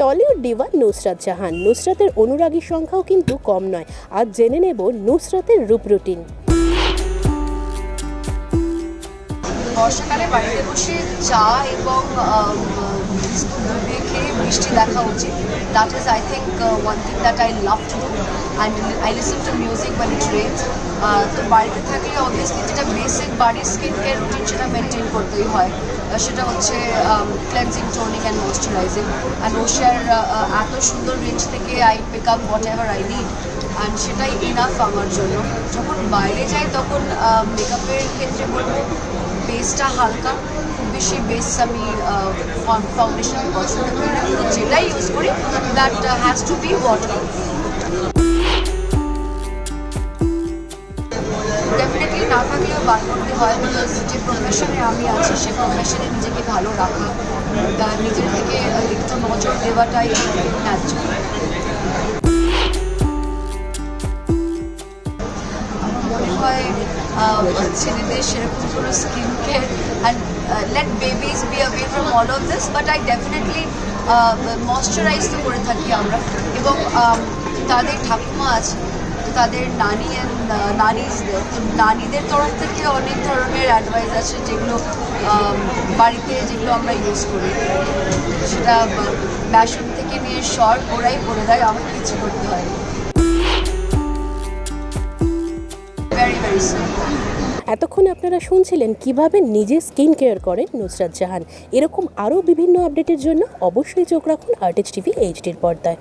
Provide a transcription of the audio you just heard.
Tollywood diva Nusrat Jahan. নুসরাতের অনুরাগীর সংখ্যাও কিন্তু কম নয়। আজ জেনে নেব নুসরাতের রূপরুটিন। বর্ষাকালে বাড়িতে বসে চা এবং খেয়ে বৃষ্টি দেখা উচিত। That is I think one thing that I love to do and I listen to music when it rains তো বাড়িতে থাকলে অবভিয়াসলি যেটা বেসিক বাড়ির স্কিন কেয়ার রুটিন সেটা মেনটেন করতেই হয়। সেটা হচ্ছে cleansing toning and moisturising and ওশিয়ার এত সুন্দর রেঞ্জ থেকে I pick up whatever I need and সেটাই ইনাফ আমার জন্য। যখন বাইরে যাই তখন মেকআপের ক্ষেত্রে বলব বেসটা হালকা। বেশি বেস আমি ফাউন্ডেশন পছন্দ করি না যেটাই ইউজ করি that has to be water definitely না থাকলেও বার করতে হয় বিকজ যে প্রফেশনে আমি আছি, সে প্রফেশনে নিজেকে ভালো রাখা তা নিজের দিকে একটু নজর দেওয়াটাই ন্যায্য মনে হয় ছেলেদের সেরকম কোনো skin care and let babies be away from all of this but I definitely moisturise তো করে থাকি আমরা। এবং তাদের ঠাকুমা আছে তো তাদের নানি অ্যান্ড নানিজদের, তো নানিদের তরফ থেকে অনেক ধরনের অ্যাডভাইস আছে যেগুলো বাড়িতে যেগুলো আমরা ইউজ করি। সেটা ব্যাসন থেকে নিয়ে শর্ট ওরাই বলে দেয় আমাকে কিছু করতে হয়। এতক্ষণ আপনারা শুনছিলেন কীভাবে নিজে স্কিন কেয়ার করেন নুসরাত জাহান। এরকম আরও বিভিন্ন আপডেটের জন্য অবশ্যই চোখ রাখুন আর্টিস্ট টিভি এইচডির পর্দায়।